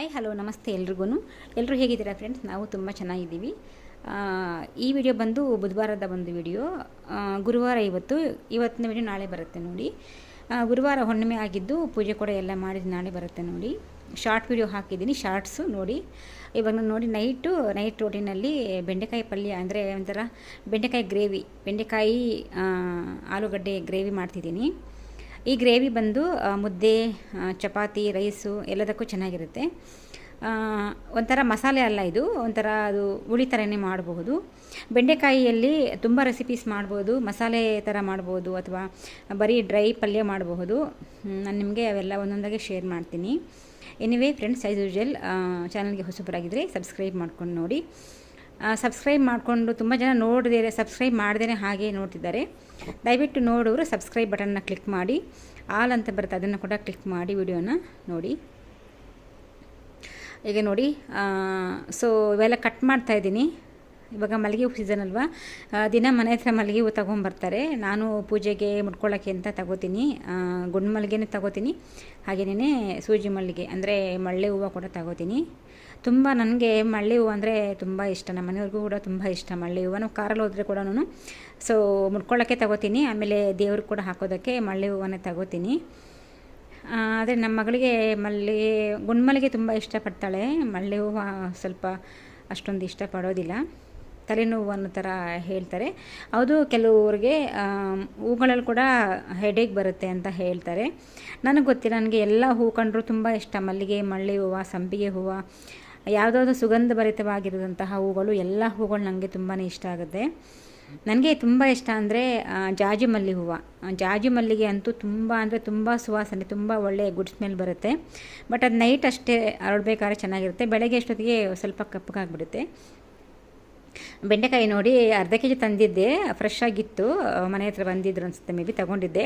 Hi, hello, ನಮಸ್ತೆ ಎಲ್ರಿಗೂ ಎಲ್ಲರೂ ಹೇಗಿದ್ದೀರಾ ಫ್ರೆಂಡ್ಸ್ ನಾವು ತುಂಬ ಚೆನ್ನಾಗಿದ್ದೀವಿ. ಈ ವಿಡಿಯೋ ಬಂದು ಬುಧವಾರದ ಒಂದು ವಿಡಿಯೋ ಗುರುವಾರ ಇವತ್ತು, ಇವತ್ತಿನ ವಿಡಿಯೋ ನಾಳೆ ಬರುತ್ತೆ ನೋಡಿ. ಗುರುವಾರ ಹುಣ್ಣಿಮೆ ಆಗಿದ್ದು ಪೂಜೆ ಕೂಡ ಎಲ್ಲ ಮಾಡಿದ ನಾಳೆ ಬರುತ್ತೆ ನೋಡಿ. ಶಾರ್ಟ್ ವಿಡಿಯೋ ಹಾಕಿದ್ದೀನಿ ಶಾರ್ಟ್ಸು ನೋಡಿ. ಇವಾಗ ನಾನು ನೋಡಿ ನೈಟು ನೈಟ್ ರೋಟಿನಲ್ಲಿ ಬೆಂಡೆಕಾಯಿ ಪಲ್ಯ ಅಂದರೆ ಒಂಥರ ಬೆಂಡೆಕಾಯಿ ಗ್ರೇವಿ ಬೆಂಡೆಕಾಯಿ ಆಲೂಗಡ್ಡೆ ಗ್ರೇವಿ ಮಾಡ್ತಿದ್ದೀನಿ. ಈ ಗ್ರೇವಿ ಬಂದು ಮುದ್ದೆ ಚಪಾತಿ, ರೈಸು ಎಲ್ಲದಕ್ಕೂ ಚೆನ್ನಾಗಿರುತ್ತೆ. ಒಂಥರ ಮಸಾಲೆ ಅಲ್ಲ ಇದು, ಒಂಥರ ಅದು ಹುಳಿ ಥರನೇ ಮಾಡಬಹುದು ಬೆಂಡೆಕಾಯಿಯಲ್ಲಿ ತುಂಬ ರೆಸಿಪೀಸ್ ಮಾಡ್ಬೋದು, ಮಸಾಲೆ ಥರ ಮಾಡ್ಬೋದು, ಅಥವಾ ಬರೀ ಡ್ರೈ ಪಲ್ಯ ಮಾಡಬಹುದು ನಾನು ನಿಮಗೆ ಅವೆಲ್ಲ ಒಂದೊಂದಾಗಿ ಶೇರ್ ಮಾಡ್ತೀನಿ. ಎನಿವೇ ಫ್ರೆಂಡ್ಸ್ ಐಸ್ ಯೂಜಲ್ ಚಾನಲ್ಗೆ ಹೊಸಬರಾಗಿದ್ದರೆ ಸಬ್ಸ್ಕ್ರೈಬ್ ಮಾಡ್ಕೊಂಡು ನೋಡಿ. ಸಬ್ಸ್ಕ್ರೈಬ್ ಮಾಡಿಕೊಂಡು ತುಂಬ ಜನ ನೋಡಿದರೆ ಸಬ್ಸ್ಕ್ರೈಬ್ ಮಾಡದೇ ಹಾಗೆ ನೋಡ್ತಿದ್ದಾರೆ. ದಯವಿಟ್ಟು ನೋಡೋರು ಸಬ್ಸ್ಕ್ರೈಬ್ ಬಟನ್ನ ಕ್ಲಿಕ್ ಮಾಡಿ. ಆಲ್ ಅಂತ ಬರುತ್ತೆ, ಅದನ್ನು ಕೂಡ ಕ್ಲಿಕ್ ಮಾಡಿ ವಿಡಿಯೋನ ನೋಡಿ. ಈಗ ನೋಡಿ ಸೊ ಇವೆಲ್ಲ ಕಟ್ ಮಾಡ್ತಾ ಇದ್ದೀನಿ. ಇವಾಗ ಮಲ್ಲಿಗೆ ಹೂ ಸೀಸನ್ ಅಲ್ವಾ? ದಿನ ಮನೆ ಹತ್ರ ಮಲ್ಲಿಗೆ ಹೂ ತೊಗೊಂಬರ್ತಾರೆ. ನಾನು ಪೂಜೆಗೆ ಮುಡ್ಕೊಳ್ಳೋಕ್ಕೆ ಅಂತ ತಗೋತೀನಿ. ಗುಂಡು ಮಲ್ಲಿಗೆನೇ ತಗೋತೀನಿ. ಹಾಗೆಯೇ ಸೂಜಿ ಮಲ್ಲಿಗೆ, ಅಂದರೆ ಮಳ್ಳೆ ಹೂವು ಕೂಡ ತಗೋತೀನಿ. ತುಂಬ ನನಗೆ ಮಳ್ಳೆ ಹೂವು ಅಂದರೆ ತುಂಬ ಇಷ್ಟ. ನಮ್ಮ ಮನೆಯವ್ರಿಗೂ ಕೂಡ ತುಂಬ ಇಷ್ಟ ಮಳ್ಳೆ ಹೂವು ನಾವು ಕಾರಲ್ಲಿ ಹೋದರೆ ಕೂಡ ಸೊ ಮುಡ್ಕೊಳ್ಳೋಕ್ಕೆ ತಗೋತೀನಿ. ಆಮೇಲೆ ದೇವ್ರಿಗೆ ಕೂಡ ಹಾಕೋದಕ್ಕೆ ಮಳ್ಳೆ ಹೂವನ್ನೇ ತಗೋತೀನಿ. ಆದರೆ ನಮ್ಮ ಮಗಳಿಗೆ ಮಲ್ಲಿಗೆ ಗುಂಡ್ಮಲ್ಲಿಗೆ ತುಂಬ ಇಷ್ಟಪಡ್ತಾಳೆ. ಮಳ್ಳೆ ಹೂವು ಸ್ವಲ್ಪ ಅಷ್ಟೊಂದು ಇಷ್ಟಪಡೋದಿಲ್ಲ. ತಲೆನೋವು ಅನ್ನೋ ಥರ ಹೇಳ್ತಾರೆ. ಹೌದು ಕೆಲವ್ರಿಗೆ ಹೂಗಳಲ್ಲಿ ಕೂಡ ಹೆಡೇಕ್ ಬರುತ್ತೆ ಅಂತ ಹೇಳ್ತಾರೆ. ನನಗೆ ಗೊತ್ತಿಲ್ಲ, ನನಗೆ ಎಲ್ಲ ಹೂ ಕಂಡರೂ ತುಂಬ ಇಷ್ಟ. ಮಲ್ಲಿಗೆ ಮಳ್ಳಿ ಹೂವು, ಸಂಪಿಗೆ ಹೂವು, ಯಾವುದಾದ್ರು ಸುಗಂಧಭರಿತವಾಗಿರುವಂತಹ ಹೂಗಳು, ಎಲ್ಲ ಹೂಗಳು ನನಗೆ ತುಂಬಾ ಇಷ್ಟ ಆಗುತ್ತೆ. ನನಗೆ ತುಂಬ ಇಷ್ಟ ಅಂದರೆ ಜಾಜಿ ಮಲ್ಲಿ ಹೂವು. ಜಾಜಿ ಮಲ್ಲಿಗೆ ಅಂತೂ ತುಂಬ ಅಂದರೆ ತುಂಬ ಸುವಾಸನೆ, ತುಂಬ ಒಳ್ಳೆಯ ಗುಡ್ ಸ್ಮೆಲ್ ಬರುತ್ತೆ. ಬಟ್ ಅದು ನೈಟ್ ಅಷ್ಟೇ ಹರಡ್ಬೇಕಾದ್ರೆ ಚೆನ್ನಾಗಿರುತ್ತೆ. ಬೆಳಗ್ಗೆ ಅಷ್ಟೊತ್ತಿಗೆ ಸ್ವಲ್ಪ ಕಪ್ಪಗಾಗ್ಬಿಡುತ್ತೆ. ಬೆಂಡೆಕಾಯಿ ನೋಡಿ ಅರ್ಧ ಕೆ ಜಿ ತಂದಿದ್ದೆ ಫ್ರೆಶ್ ಆಗಿತ್ತು. ಮನೆ ಹತ್ರ ಬಂದಿದ್ರು ಅನಿಸುತ್ತೆ ಮೇ ಬಿ ತೊಗೊಂಡಿದ್ದೆ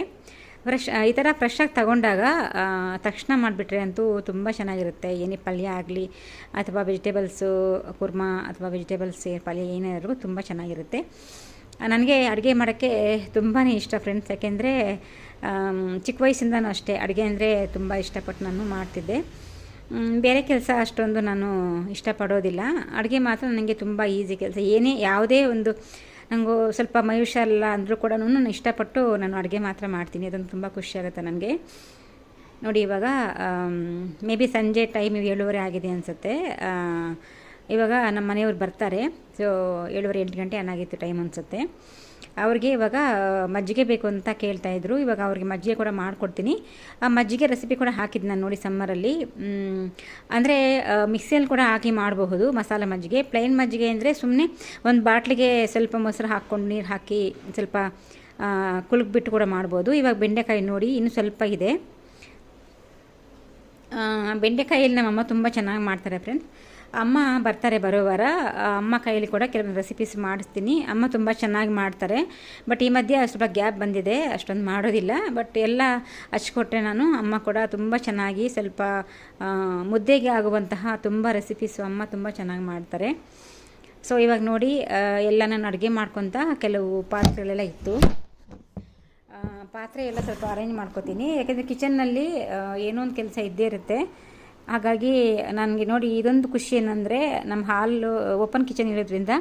ಫ್ರೆಶ್ ಈ ಥರ ಫ್ರೆಶ್ ಆಗಿ ತಗೊಂಡಾಗ ತಕ್ಷಣ ಮಾಡಿಬಿಟ್ರೆ ಅಂತೂ ತುಂಬ ಚೆನ್ನಾಗಿರುತ್ತೆ. ಏನೇ ಪಲ್ಯ ಆಗಲಿ, ಅಥವಾ ವೆಜಿಟೇಬಲ್ಸು ಕುರ್ಮಾ, ಅಥವಾ ವೆಜಿಟೇಬಲ್ಸ್ ಪಲ್ಯ ಏನಾದರೂ ತುಂಬ ಚೆನ್ನಾಗಿರುತ್ತೆ. ನನಗೆ ಅಡುಗೆ ಮಾಡೋಕ್ಕೆ ತುಂಬಾ ಇಷ್ಟ ಫ್ರೆಂಡ್ಸ್ ಯಾಕೆಂದರೆ ಚಿಕ್ಕ ವಯಸ್ಸಿಂದನೂ ಅಷ್ಟೇ ಅಡುಗೆ ಅಂದರೆ ತುಂಬ ಇಷ್ಟಪಟ್ಟು ನಾನು ಮಾಡ್ತಿದ್ದೆ. ಬೇರೆ ಕೆಲಸ ಅಷ್ಟೊಂದು ನಾನು ಇಷ್ಟಪಡೋದಿಲ್ಲ. ಅಡುಗೆ ಮಾತ್ರ ನನಗೆ ತುಂಬ ಈಸಿ ಕೆಲಸ. ಏನೇ, ಯಾವುದೇ ಒಂದು ನನಗೂ ಸ್ವಲ್ಪ ಮೈ ಹುಷಾರಿಲ್ಲ ಅಂದರೂ ಕೂಡ ನಾನು ಇಷ್ಟಪಟ್ಟು ನಾನು ಅಡುಗೆ ಮಾತ್ರ ಮಾಡ್ತೀನಿ. ಅದೊಂದು ತುಂಬ ಖುಷಿಯಾಗುತ್ತೆ ನನಗೆ. ನೋಡಿ ಇವಾಗ ಮೇ ಬಿ ಸಂಜೆ ಟೈಮ್ ಏಳುವರೆ ಆಗಿದೆ ಅನಿಸುತ್ತೆ. ಇವಾಗ ನಮ್ಮ ಮನೆಯವ್ರು ಬರ್ತಾರೆ. ಸೊ ಏಳುವರೆ ಎಂಟು ಗಂಟೆ ಏನಾಗಿತ್ತು ಟೈಮ್ ಅನಿಸುತ್ತೆ. ಅವ್ರಿಗೆ ಇವಾಗ ಮಜ್ಜಿಗೆ ಬೇಕು ಅಂತ ಕೇಳ್ತಾಯಿದ್ರು ಇವಾಗ ಅವ್ರಿಗೆ ಮಜ್ಜಿಗೆ ಕೂಡ ಮಾಡಿಕೊಡ್ತೀನಿ. ಆ, ಮಜ್ಜಿಗೆ ರೆಸಿಪಿ ಕೂಡ ಹಾಕಿದ್ದು ನಾನು ನೋಡಿ ಸಮ್ಮರಲ್ಲಿ ಅಂದರೆ ಮಿಕ್ಸಿಯಲ್ಲಿ ಕೂಡ ಹಾಕಿ ಮಾಡಬಹುದು ಮಸಾಲೆ ಮಜ್ಜಿಗೆ. ಪ್ಲೈನ್ ಮಜ್ಜಿಗೆ ಅಂದರೆ ಸುಮ್ಮನೆ ಒಂದು ಬಾಟ್ಲಿಗೆ ಸ್ವಲ್ಪ ಮೊಸರು ಹಾಕ್ಕೊಂಡು ನೀರು ಹಾಕಿ ಸ್ವಲ್ಪ ಕುಲುಕ್ಬಿಟ್ಟು ಕೂಡ ಮಾಡ್ಬೋದು. ಇವಾಗ ಬೆಂಡೆಕಾಯಿ ನೋಡಿ ಇನ್ನೂ ಸ್ವಲ್ಪ ಇದೆ. ಬೆಂಡೆಕಾಯಲ್ಲಿ ನಮ್ಮಮ್ಮ ತುಂಬ ಚೆನ್ನಾಗಿ ಮಾಡ್ತಾರೆ ಫ್ರೆಂಡ್ಸ್ ಅಮ್ಮ ಬರ್ತಾರೆ ಬರೋ ವಾರ. ಅಮ್ಮ ಕೈಯಲ್ಲಿ ಕೂಡ ಕೆಲವೊಂದು ರೆಸಿಪೀಸ್ ಮಾಡಿಸ್ತೀನಿ. ಅಮ್ಮ ತುಂಬ ಚೆನ್ನಾಗಿ ಮಾಡ್ತಾರೆ. ಬಟ್ ಈ ಮಧ್ಯೆ ಸ್ವಲ್ಪ ಗ್ಯಾಪ್ ಬಂದಿದೆ. ಅಷ್ಟೊಂದು ಮಾಡೋದಿಲ್ಲ. ಬಟ್ ಎಲ್ಲ ಹಚ್ಕೊಟ್ಟೆ ನಾನು ಅಮ್ಮ ಕೂಡ ತುಂಬ ಚೆನ್ನಾಗಿ ಸ್ವಲ್ಪ ಮುದ್ದೆಗೆ ಆಗುವಂತಹ ತುಂಬ ರೆಸಿಪೀಸು ಅಮ್ಮ ತುಂಬ ಚೆನ್ನಾಗಿ ಮಾಡ್ತಾರೆ. ಸೊ ಇವಾಗ ನೋಡಿ ಎಲ್ಲ ನಾನು ಅಡುಗೆ ಮಾಡ್ಕೊತ ಕೆಲವು ಪಾತ್ರೆಗಳೆಲ್ಲ ಇತ್ತು. ಪಾತ್ರೆ ಎಲ್ಲ ಸ್ವಲ್ಪ ಅರೇಂಜ್ ಮಾಡ್ಕೋತೀನಿ. ಯಾಕೆಂದರೆ ಕಿಚನ್ನಲ್ಲಿ ಏನೋ ಒಂದು ಕೆಲಸ ಇದ್ದೇ ಇರುತ್ತೆ. ಹಾಗಾಗಿ ನನಗೆ ನೋಡಿ ಇದೊಂದು ಖುಷಿ ಏನಂದರೆ ನಮ್ಮ ಹಾಲು ಓಪನ್ ಕಿಚನ್ ಇರೋದ್ರಿಂದ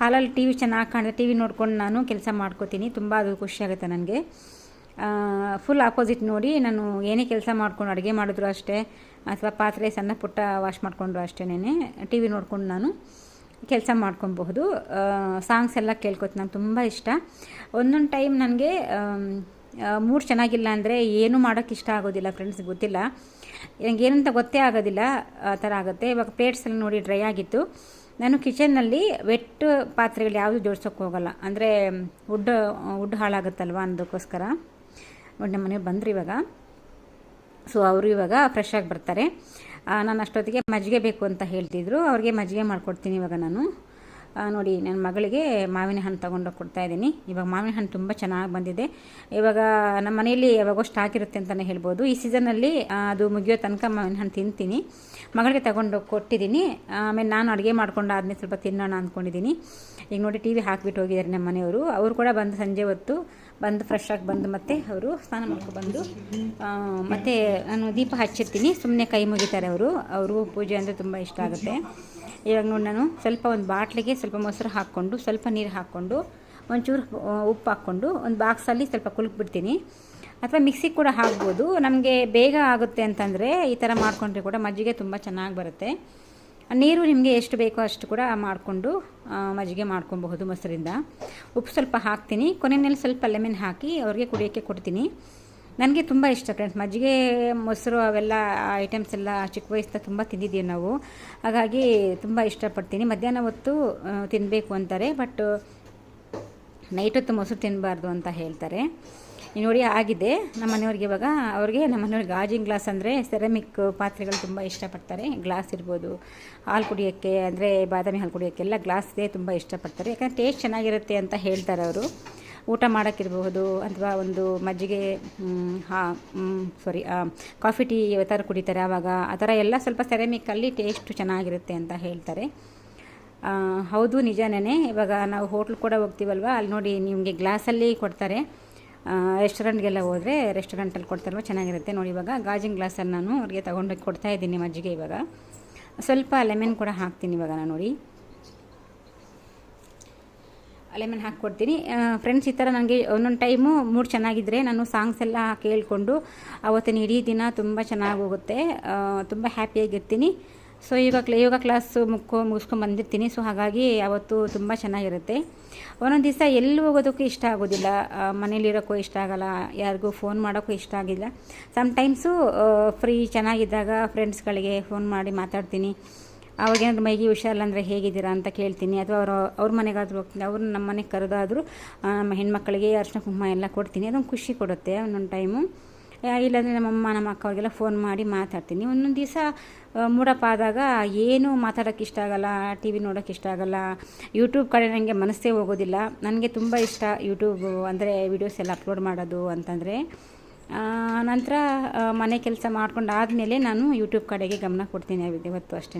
ಹಾಲಲ್ಲಿ ಟಿ ವಿ ಚೆನ್ನಾಗಿ ಕಾಣಿದೆ ಟಿ ವಿ ನೋಡ್ಕೊಂಡು ನಾನು ಕೆಲಸ ಮಾಡ್ಕೋತೀನಿ. ತುಂಬ ಅದು ಖುಷಿ ಆಗುತ್ತೆ ನನಗೆ. ಫುಲ್ ಆಪೋಸಿಟ್ ನೋಡಿ ನಾನು ಏನೇ ಕೆಲಸ ಮಾಡ್ಕೊಂಡು ಅಡುಗೆ ಮಾಡಿದ್ರು ಅಷ್ಟೇ, ಅಥವಾ ಪಾತ್ರೆ ಸಣ್ಣ ಪುಟ್ಟ ವಾಶ್ ಮಾಡಿಕೊಂಡ್ರು ಅಷ್ಟೇನೆ ಟಿ ವಿ ನೋಡ್ಕೊಂಡು ನಾನು ಕೆಲಸ ಮಾಡ್ಕೊಬಹುದು. ಸಾಂಗ್ಸ್ ಎಲ್ಲ ಕೇಳ್ಕೊತೀನಿ ನಂಗೆ ತುಂಬ ಇಷ್ಟ. ಒಂದೊಂದು ಟೈಮ್ ನನಗೆ ಮೂಡ್ ಚೆನ್ನಾಗಿಲ್ಲ ಅಂದರೆ ಏನೂ ಮಾಡೋಕ್ಕೆ ಇಷ್ಟ ಆಗೋದಿಲ್ಲ ಫ್ರೆಂಡ್ಸ್ ಗೊತ್ತಿಲ್ಲ. ಏನಂತ ಗೊತ್ತೇ ಆಗೋದಿಲ್ಲ, ಆ ಥರ ಆಗುತ್ತೆ. ಇವಾಗ ಪ್ಲೇಟ್ಸ್ ಎಲ್ಲ ನೋಡಿ ಡ್ರೈ ಆಗಿತ್ತು. ನಾನು ಕಿಚನ್ನಲ್ಲಿ ವೆಟ್ ಪಾತ್ರೆಗಳು ಯಾವುದು ಜೋಡ್ಸೋಕ್ಕೆ ಹೋಗಲ್ಲ. ಅಂದರೆ ವುಡ್ ವುಡ್ ಹಾಳಾಗುತ್ತಲ್ವ ಅನ್ನೋದಕ್ಕೋಸ್ಕರ. ನೋಡಿ ನಮ್ಮ ಮನೆಗೆ ಬಂದರು ಇವಾಗ. ಸೊ ಅವರು ಇವಾಗ ಫ್ರೆಶ್ ಆಗಿ ಬರ್ತಾರೆ. ನಾನು ಅಷ್ಟೊತ್ತಿಗೆ ಮಜ್ಜಿಗೆ ಬೇಕು ಅಂತ ಹೇಳ್ತಿದ್ರು. ಅವ್ರಿಗೆ ಮಜ್ಜಿಗೆ ಮಾಡಿಕೊಡ್ತೀನಿ ಇವಾಗ ನಾನು. ನೋಡಿ ನನ್ನ ಮಗಳಿಗೆ ಮಾವಿನ ಹಣ್ಣು ತೊಗೊಂಡು ಕೊಡ್ತಾ ಇದ್ದೀನಿ ಇವಾಗ ಮಾವಿನ ಹಣ್ಣು ತುಂಬ ಚೆನ್ನಾಗಿ ಬಂದಿದೆ. ಇವಾಗ ನಮ್ಮ ಮನೆಯಲ್ಲಿ ಯಾವಾಗೋ ಸ್ಟಾಕ್ ಇರುತ್ತೆ ಅಂತಲೇ ಹೇಳ್ಬೋದು. ಈ ಸೀಸನಲ್ಲಿ ಅದು ಮುಗಿಯೋ ತನಕ ಮಾವಿನ ಹಣ್ಣು ತಿಂತೀನಿ. ಮಗಳಿಗೆ ತಗೊಂಡೋಗಿ ಕೊಟ್ಟಿದ್ದೀನಿ ಆಮೇಲೆ ನಾನು ಅಡುಗೆ ಮಾಡ್ಕೊಂಡಾದ್ಮೇಲೆ ಸ್ವಲ್ಪ ತಿನ್ನೋಣ ಅಂದ್ಕೊಂಡಿದ್ದೀನಿ ಈಗ ನೋಡಿ ಟಿ ವಿ ಹಾಕಿಬಿಟ್ಟು ಹೋಗಿದ್ದಾರೆ ನಮ್ಮ ಮನೆಯವರು. ಅವರು ಕೂಡ ಬಂದು ಸಂಜೆ ಹೊತ್ತು ಬಂದು ಫ್ರೆಶ್ ಆಗಿ ಬಂದು ಮತ್ತೆ ಅವರು ಸ್ನಾನ ಮಾಡ್ಕೊಂಡು ಬಂದು ಮತ್ತೆ ನಾನು ದೀಪ ಹಚ್ಚಿರ್ತೀನಿ. ಸುಮ್ಮನೆ ಕೈ ಮುಗಿತಾರೆ ಅವರು. ಅವರು ಪೂಜೆ ಅಂದರೆ ತುಂಬ ಇಷ್ಟ ಆಗುತ್ತೆ. ಇವಾಗ ನೋಡಿ ನಾನು ಸ್ವಲ್ಪ ಒಂದು ಬಾಟ್ಲಿಗೆ ಸ್ವಲ್ಪ ಮೊಸರು ಹಾಕ್ಕೊಂಡು, ಸ್ವಲ್ಪ ನೀರು ಹಾಕ್ಕೊಂಡು, ಒಂಚೂರು ಉಪ್ಪು ಹಾಕ್ಕೊಂಡು ಒಂದು ಬಾಕ್ಸಲ್ಲಿ ಸ್ವಲ್ಪ ಕುಲುಕ್ಬಿಡ್ತೀನಿ. ಅಥವಾ ಮಿಕ್ಸಿಗೆ ಕೂಡ ಹಾಕ್ಬೋದು. ನಮಗೆ ಬೇಗ ಆಗುತ್ತೆ ಅಂತಂದರೆ ಈ ಥರ ಮಾಡಿಕೊಂಡ್ರೆ ಕೂಡ ಮಜ್ಜಿಗೆ ತುಂಬ ಚೆನ್ನಾಗಿ ಬರುತ್ತೆ. ನೀರು ನಿಮಗೆ ಎಷ್ಟು ಬೇಕೋ ಅಷ್ಟು ಕೂಡ ಮಾಡಿಕೊಂಡು ಮಜ್ಜಿಗೆ ಮಾಡ್ಕೊಬಹುದು ಮೊಸರಿಂದ. ಉಪ್ಪು ಸ್ವಲ್ಪ ಹಾಕ್ತೀನಿ. ಕೊನೆಯಲ್ಲಿ ಸ್ವಲ್ಪ ಲೆಮನ್ ಹಾಕಿ ಅವ್ರಿಗೆ ಕುಡಿಯೋಕ್ಕೆ ಕೊಡ್ತೀನಿ. ನನಗೆ ತುಂಬ ಇಷ್ಟ ಫ್ರೆಂಡ್ಸ್ ಮಜ್ಜಿಗೆ, ಮೊಸರು ಅವೆಲ್ಲ ಐಟಮ್ಸ್ ಎಲ್ಲ ಚಿಕ್ಕ ವಯಸ್ಸಿನ ತುಂಬ ತಿಂದಿದ್ದೀವಿ ನಾವು. ಹಾಗಾಗಿ ತುಂಬ ಇಷ್ಟಪಡ್ತೀನಿ. ಮಧ್ಯಾಹ್ನ ಹೊತ್ತು ತಿನ್ನಬೇಕು ಅಂತಾರೆ ಬಟ್ ನೈಟ್ ಹೊತ್ತು ಮೊಸರು ತಿನ್ನಬಾರ್ದು ಅಂತ ಹೇಳ್ತಾರೆ. ನೋಡಿ, ಆಗಿದೆ. ನಮ್ಮ ಮನೆಯವ್ರಿಗೆ ಇವಾಗ, ಅವ್ರಿಗೆ ನಮ್ಮ ಮನೆಯವ್ರಿಗೆ ಗಾಜಿನ ಗ್ಲಾಸ್ ಅಂದರೆ ಸೆರಮಿಕ್ ಪಾತ್ರೆಗಳು ತುಂಬ ಇಷ್ಟಪಡ್ತಾರೆ. ಗ್ಲಾಸ್ ಇರ್ಬೋದು, ಹಾಲು ಕುಡಿಯೋಕ್ಕೆ ಅಂದರೆ ಬಾದಾಮಿ ಹಾಲು ಕುಡಿಯೋಕ್ಕೆಲ್ಲ ಗ್ಲಾಸ್ದೇ ತುಂಬ ಇಷ್ಟಪಡ್ತಾರೆ. ಯಾಕಂದರೆ ಟೇಸ್ಟ್ ಚೆನ್ನಾಗಿರುತ್ತೆ ಅಂತ ಹೇಳ್ತಾರೆ ಅವರು. ಊಟ ಮಾಡೋಕ್ಕಿರ್ಬಹುದು ಅಥವಾ ಒಂದು ಮಜ್ಜಿಗೆ ಹಾ ಸಾರಿ ಕಾಫಿ ಟೀ ಥರ ಕುಡಿತಾರೆ ಆವಾಗ, ಆ ಥರ ಎಲ್ಲ ಸ್ವಲ್ಪ ಸೆರೆಮಿಕ್ಕಲ್ಲಿ ಟೇಸ್ಟು ಚೆನ್ನಾಗಿರುತ್ತೆ ಅಂತ ಹೇಳ್ತಾರೆ. ಹೌದು ನಿಜನೇ ಇವಾಗ ನಾವು ಹೋಟ್ಲ್ ಕೂಡ ಹೋಗ್ತೀವಲ್ವ? ಅಲ್ಲಿ ನೋಡಿ ನಿಮಗೆ ಗ್ಲಾಸಲ್ಲಿ ಕೊಡ್ತಾರೆ. ರೆಸ್ಟೋರೆಂಟ್ಗೆಲ್ಲ ಹೋದರೆ ರೆಸ್ಟೋರೆಂಟಲ್ಲಿ ಕೊಡ್ತಾರಲ್ವ, ಚೆನ್ನಾಗಿರುತ್ತೆ. ನೋಡಿ ಇವಾಗ ಗಾಜಿನ ಗ್ಲಾಸಲ್ಲಿ ನಾನು ಅವ್ರಿಗೆ ತೊಗೊಂಡೋಗಿ ಕೊಡ್ತಾ ಇದ್ದೀನಿ ಮಜ್ಜಿಗೆ ಇವಾಗ. ಸ್ವಲ್ಪ ಲೆಮನ್ ಕೂಡ ಹಾಕ್ತೀನಿ ಇವಾಗ ನಾನು ನೋಡಿ. ಲೆಮನ್ ಹಾಕ್ಕೊಡ್ತೀನಿ. ಫ್ರೆಂಡ್ಸ್ ಈ ಥರ ನನಗೆ ಒಂದೊಂದು ಟೈಮು ಮೂಡ್ ಚೆನ್ನಾಗಿದ್ದರೆ ನಾನು ಸಾಂಗ್ಸ್ ಎಲ್ಲ ಕೇಳಿಕೊಂಡು ಅವತ್ತಿನ ಇಡೀ ದಿನ ತುಂಬ ಚೆನ್ನಾಗಿ ಹೋಗುತ್ತೆ. ತುಂಬ ಹ್ಯಾಪಿಯಾಗಿರ್ತೀನಿ ಸೊ ಇವಾಗ ಯೋಗ ಕ್ಲಾಸು ಮುಕ್ಕೋ ಮುಗಿಸ್ಕೊಂಡು ಬಂದಿರ್ತೀನಿ. ಸೊ ಹಾಗಾಗಿ ಅವತ್ತು ತುಂಬ ಚೆನ್ನಾಗಿರುತ್ತೆ. ಒಂದೊಂದು ದಿವಸ ಎಲ್ಲಿ ಹೋಗೋದಕ್ಕೂ ಇಷ್ಟ ಆಗೋದಿಲ್ಲ. ಮನೇಲಿರೋಕ್ಕೂ ಇಷ್ಟ ಆಗಲ್ಲ. ಯಾರಿಗೂ ಫೋನ್ ಮಾಡೋಕ್ಕೂ ಇಷ್ಟ ಆಗಿಲ್ಲ. ಸಮ್ಟೈಮ್ಸು ಫ್ರೀ ಚೆನ್ನಾಗಿದ್ದಾಗ ಫ್ರೆಂಡ್ಸ್ಗಳಿಗೆ ಫೋನ್ ಮಾಡಿ ಮಾತಾಡ್ತೀನಿ. ಅವಾಗೇನಾದ್ರು ಮೈಗೆ ಹುಷಾರಿಲ್ಲ ಅಂದರೆ ಹೇಗಿದ್ದೀರಾ ಅಂತ ಕೇಳ್ತೀನಿ. ಅಥವಾ ಅವರು ಅವ್ರ ಮನೆಗಾದರೂ ಹೋಗ್ತೀನಿ. ಅವ್ರು ನಮ್ಮ ಮನೆಗೆ ಕರೆದಾದರೂ ನಮ್ಮ ಹೆಣ್ಮಕ್ಳಿಗೆ ಅರ್ಶಿನ ಕುಂಕುಮ ಎಲ್ಲ ಕೊಡ್ತೀನಿ. ಅದೊಂದು ಖುಷಿ ಕೊಡುತ್ತೆ ಒಂದೊಂದು ಟೈಮು ಇಲ್ಲಾಂದರೆ ನಮ್ಮ ಅಕ್ಕ ಅವ್ರಿಗೆಲ್ಲ ಫೋನ್ ಮಾಡಿ ಮಾತಾಡ್ತೀನಿ. ಒಂದೊಂದು ದಿವಸ ಮೂಡಪ್ಪ ಆದಾಗ ಏನೂ ಮಾತಾಡೋಕ್ಕೆ ಇಷ್ಟ ಆಗಲ್ಲ ಟಿ ವಿ ನೋಡೋಕ್ಕೆ ಇಷ್ಟ ಆಗಲ್ಲ ಯೂಟ್ಯೂಬ್ ಕಡೆ ನನಗೆ ಮನಸ್ಸೇ ಹೋಗೋದಿಲ್ಲ. ನನಗೆ ತುಂಬ ಇಷ್ಟ ಯೂಟ್ಯೂಬ್ ಅಂದರೆ ವೀಡಿಯೋಸ್ ಎಲ್ಲ ಅಪ್ಲೋಡ್ ಮಾಡೋದು ಅಂತಂದರೆ. ನಂತರ ಮನೆ ಕೆಲಸ ಮಾಡ್ಕೊಂಡು ಆದಮೇಲೆ ನಾನು ಯೂಟ್ಯೂಬ್ ಕಡೆಗೆ ಗಮನ ಕೊಡ್ತೀನಿ ಇವತ್ತು ಅಷ್ಟೇ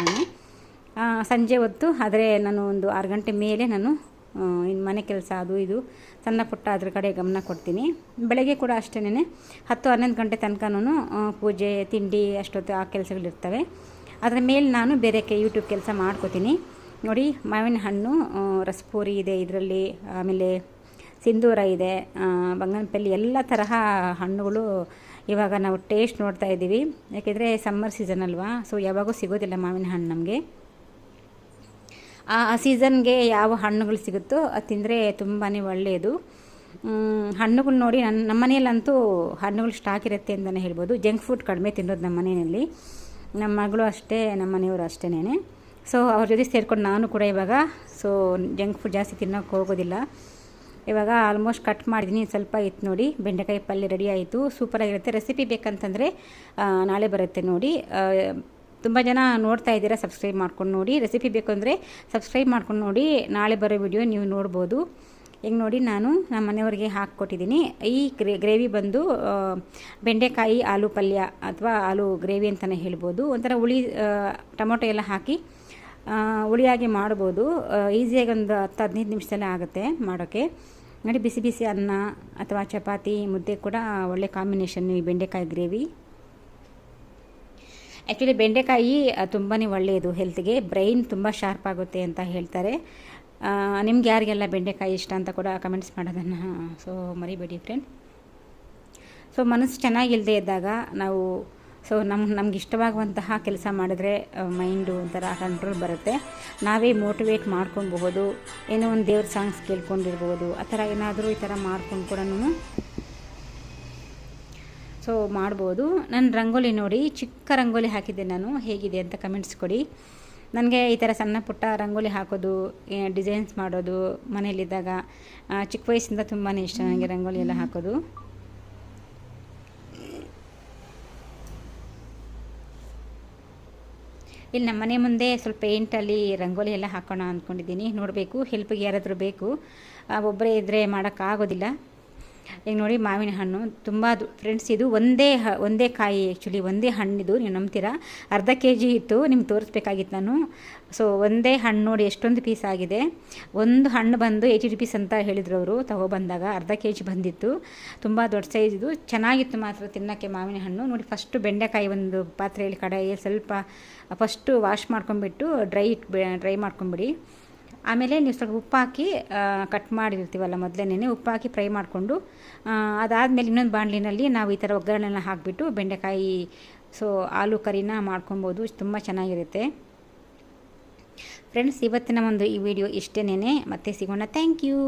ಸಂಜೆ ಹೊತ್ತು, ಆದರೆ ನಾನು ಒಂದು ಆರು ಗಂಟೆ ಮೇಲೆ ನಾನು ಇನ್ನು ಮನೆ ಕೆಲಸ ಅದು ಇದು ಸಣ್ಣ ಪುಟ್ಟ ಅದ್ರ ಕಡೆ ಗಮನ ಕೊಡ್ತೀನಿ. ಬೆಳಗ್ಗೆ ಕೂಡ ಅಷ್ಟೇ ಹತ್ತು ಹನ್ನೊಂದು ಗಂಟೆ ತನಕನೂ ಪೂಜೆ, ತಿಂಡಿ ಅಷ್ಟೊತ್ತು ಆ ಕೆಲಸಗಳಿರ್ತವೆ. ಅದರ ಮೇಲೆ ನಾನು ಬೇರೆ ಕೆ ಯೂಟ್ಯೂಬ್ ಕೆಲಸ ಮಾಡ್ಕೋತೀನಿ. ನೋಡಿ, ಮಾವಿನ ಹಣ್ಣು ರಸಪೂರಿ ಇದೆ ಇದರಲ್ಲಿ, ಆಮೇಲೆ ಸಿಂಧೂರ ಇದೆ ಬಂಗನಪಲ್ಲಿ ಎಲ್ಲ ತರಹ ಹಣ್ಣುಗಳು ಇವಾಗ ನಾವು ಟೇಸ್ಟ್ ನೋಡ್ತಾ ಇದ್ದೀವಿ. ಯಾಕೆಂದರೆ ಸಮ್ಮರ್ ಸೀಸನ್ ಅಲ್ವಾ, ಸೊ ಯಾವಾಗೂ ಸಿಗೋದಿಲ್ಲ ಮಾವಿನ ಹಣ್ಣು ನಮಗೆ. ಆ ಸೀಸನ್ಗೆ ಯಾವ ಹಣ್ಣುಗಳು ಸಿಗುತ್ತೋ ಅದು ತಿಂದರೆ ತುಂಬಾ ಒಳ್ಳೆಯದು. ಹಣ್ಣುಗಳು ನೋಡಿ ನನ್ನ ನಮ್ಮ ಮನೆಯಲ್ಲಂತೂ ಹಣ್ಣುಗಳು ಸ್ಟಾಕ್ ಇರುತ್ತೆ ಅಂತಲೇ ಹೇಳ್ಬೋದು. ಜಂಕ್ ಫುಡ್ ಕಡಿಮೆ ತಿನ್ನೋದು ನಮ್ಮ ಮನೆಯಲ್ಲಿ. ನಮ್ಮ ಮಗಳು ಅಷ್ಟೇ, ನಮ್ಮ ಮನೆಯವರು ಅಷ್ಟೇನೆ ಸೊ ಅವ್ರ ಜೊತೆ ಸೇರಿಕೊಂಡು ನಾನು ಕೂಡ ಇವಾಗ ಸೊ ಜಂಕ್ ಫುಡ್ ಜಾಸ್ತಿ ತಿನ್ನೋಕೆ ಹೋಗೋದಿಲ್ಲ. ಇವಾಗ ಆಲ್ಮೋಸ್ಟ್ ಕಟ್ ಮಾಡಿದ್ದೀನಿ ಸ್ವಲ್ಪ ಇತ್ತು ನೋಡಿ. ಬೆಂಡೆಕಾಯಿ ಪಲ್ಯ ರೆಡಿ ಆಯಿತು. ಸೂಪರಾಗಿರುತ್ತೆ ರೆಸಿಪಿ ಬೇಕಂತಂದರೆ ನಾಳೆ ಬರುತ್ತೆ ನೋಡಿ. ತುಂಬ ಜನ ನೋಡ್ತಾ ಇದ್ದೀರಾ ಸಬ್ಸ್ಕ್ರೈಬ್ ಮಾಡ್ಕೊಂಡು ನೋಡಿ. ರೆಸಿಪಿ ಬೇಕು ಅಂದರೆ ಸಬ್ಸ್ಕ್ರೈಬ್ ಮಾಡ್ಕೊಂಡು ನೋಡಿ. ನಾಳೆ ಬರೋ ವಿಡಿಯೋ ನೀವು ನೋಡ್ಬೋದು. ಈಗ ನೋಡಿ ನಾನು ನಮ್ಮ ಮನೆಯವರಿಗೆ ಹಾಕ್ಕೊಟ್ಟಿದ್ದೀನಿ. ಈ ಗ್ರೇ, ಗ್ರೇವಿ ಬಂದು ಬೆಂಡೆಕಾಯಿ, ಆಲೂ ಪಲ್ಯ ಅಥವಾ ಆಲೂ ಗ್ರೇವಿ ಅಂತಲೇ ಹೇಳ್ಬೋದು. ಒಂಥರ ಹುಳಿ ಟೊಮೊಟೊ ಎಲ್ಲ ಹಾಕಿ ಹುಳಿಯಾಗಿ ಮಾಡ್ಬೋದು. ಈಸಿಯಾಗಿ ಒಂದು ಹತ್ತು, ಹದಿನೈದು ನಿಮಿಷದಲ್ಲೇ ಆಗುತ್ತೆ ಮಾಡೋಕ್ಕೆ ನೋಡಿ, ಬಿಸಿ ಬಿಸಿ ಅನ್ನ ಅಥವಾ ಚಪಾತಿ, ಮುದ್ದೆ ಕೂಡ ಒಳ್ಳೆ ಕಾಂಬಿನೇಷನ್ ಈ ಬೆಂಡೆಕಾಯಿ ಗ್ರೇವಿ. ಆ್ಯಕ್ಚುಲಿ ಬೆಂಡೆಕಾಯಿ ತುಂಬಾ ಒಳ್ಳೆಯದು. ಹೆಲ್ತ್ಗೆ ಬ್ರೈನ್ ತುಂಬ ಶಾರ್ಪ್ ಆಗುತ್ತೆ ಅಂತ ಹೇಳ್ತಾರೆ. ನಿಮ್ಗೆ ಯಾರಿಗೆಲ್ಲ ಬೆಂಡೆಕಾಯಿ ಇಷ್ಟ ಅಂತ ಕೂಡ ಕಮೆಂಟ್ಸ್ ಮಾಡೋದನ್ನು ಸೊ ಮರಿಬೇಡಿ ಫ್ರೆಂಡ್ ಸೊ ಮನಸ್ಸು ಚೆನ್ನಾಗಿಲ್ಲದೆ ಇದ್ದಾಗ ನಾವು ಸೊ ನಮ್ಮ ನಮ್ಗೆ ಇಷ್ಟವಾಗುವಂತಹ ಕೆಲಸ ಮಾಡಿದ್ರೆ ಮೈಂಡು ಒಂಥರ ಕಂಟ್ರೋಲ್ ಬರುತ್ತೆ. ನಾವೇ ಮೋಟಿವೇಟ್ ಮಾಡ್ಕೊಬಹುದು ಏನೋ ಒಂದು ದೇವ್ರ ಸಾಂಗ್ಸ್ ಕೇಳ್ಕೊಂಡಿರ್ಬೋದು. ಆ ಥರ ಏನಾದರೂ ಈ ಥರ ಮಾಡ್ಕೊಂಡು ಕೂಡ ಸೊ ಮಾಡ್ಬೋದು. ನನ್ನ ರಂಗೋಲಿ ನೋಡಿ, ಚಿಕ್ಕ ರಂಗೋಲಿ ಹಾಕಿದ್ದೆ ನಾನು. ಹೇಗಿದೆ ಅಂತ ಕಮೆಂಟ್ಸ್ ಕೊಡಿ. ನನಗೆ ಈ ಥರ ಸಣ್ಣ ಪುಟ್ಟ ರಂಗೋಲಿ ಹಾಕೋದು ಡಿಸೈನ್ಸ್ ಮಾಡೋದು, ಮನೇಲಿದ್ದಾಗ ಚಿಕ್ಕ ವಯಸ್ಸಿಂದ ತುಂಬಾ ಇಷ್ಟ ನನಗೆ ರಂಗೋಲಿ ಎಲ್ಲ ಹಾಕೋದು. ಇಲ್ಲಿ ನಮ್ಮ ಮನೆ ಮುಂದೆ ಸ್ವಲ್ಪ ಪೇಂಟಲ್ಲಿ ರಂಗೋಲಿ ಎಲ್ಲ ಹಾಕೋಣ ಅಂದ್ಕೊಂಡಿದ್ದೀನಿ ನೋಡಬೇಕು ಹೆಲ್ಪಿಗೆ ಯಾರಾದರೂ ಬೇಕು. ಒಬ್ಬರೇ ಇದ್ದರೆ ಮಾಡೋಕ್ಕಾಗೋದಿಲ್ಲ. ಈಗ ನೋಡಿ ಮಾವಿನ ಹಣ್ಣು. ತುಂಬ ಫ್ರೆಂಡ್ಸ್ ಇದು ಒಂದೇ ಹ ಒಂದೇ ಕಾಯಿ ಆ್ಯಕ್ಚುಲಿ ಒಂದೇ ಹಣ್ಣಿದು, ನೀವು ನಂಬ್ತೀರಾ? ಅರ್ಧ ಕೆ ಜಿ ಇತ್ತು, ನಿಮ್ಗೆ ತೋರಿಸ್ಬೇಕಾಗಿತ್ತು ನಾನು. ಸೊ ಒಂದೇ ಹಣ್ಣು ನೋಡಿ ಎಷ್ಟೊಂದು ಪೀಸ್ ಆಗಿದೆ. ಒಂದು ಹಣ್ಣು ಬಂದು ಏಯ್ಟಿ ರುಪೀಸ್ ಅಂತ ಹೇಳಿದ್ರು ಅವರು ತಗೊಬಂದಾಗ ಅರ್ಧ ಕೆ ಜಿ ಬಂದಿತ್ತು. ತುಂಬ ದೊಡ್ಡ ಸೈಜ್ ಚೆನ್ನಾಗಿತ್ತು ಮಾತ್ರ ತಿನ್ನೋಕ್ಕೆ ಮಾವಿನ ಹಣ್ಣು. ನೋಡಿ ಫಸ್ಟು ಬೆಂಡೆಕಾಯಿ ಒಂದು ಪಾತ್ರೆಯಲ್ಲಿ ಕಡಾಯಿ ಸ್ವಲ್ಪ ಫಸ್ಟು ವಾಶ್ ಮಾಡ್ಕೊಂಬಿಟ್ಟು ಡ್ರೈ ಇಟ್ಟು ಡ್ರೈ ಮಾಡ್ಕೊಂಬಿಡಿ. ಆಮೇಲೆ ನೀವು ಸ್ವಲ್ಪ ಉಪ್ಪು ಹಾಕಿ ಕಟ್ ಮಾಡಿರ್ತೀವಲ್ಲ ಮೊದಲೇ ಉಪ್ಪು ಹಾಕಿ ಫ್ರೈ ಮಾಡಿಕೊಂಡು ಅದಾದಮೇಲೆ ಇನ್ನೊಂದು ಬಾಣಲಿನಲ್ಲಿ ನಾವು ಈ ಥರ ಒಗ್ಗರಣೆನ ಹಾಕಿಬಿಟ್ಟು ಬೆಂಡೆಕಾಯಿ, ಸೊ ಆಲೂ ಕರಿನ ಮಾಡ್ಕೊಬೋದು, ತುಂಬ ಚೆನ್ನಾಗಿರುತ್ತೆ. ಫ್ರೆಂಡ್ಸ್ ಇವತ್ತಿನ ಒಂದು ಈ ವಿಡಿಯೋ ಇಷ್ಟೇನೇ ಮತ್ತೆ ಸಿಗೋಣ. Thank you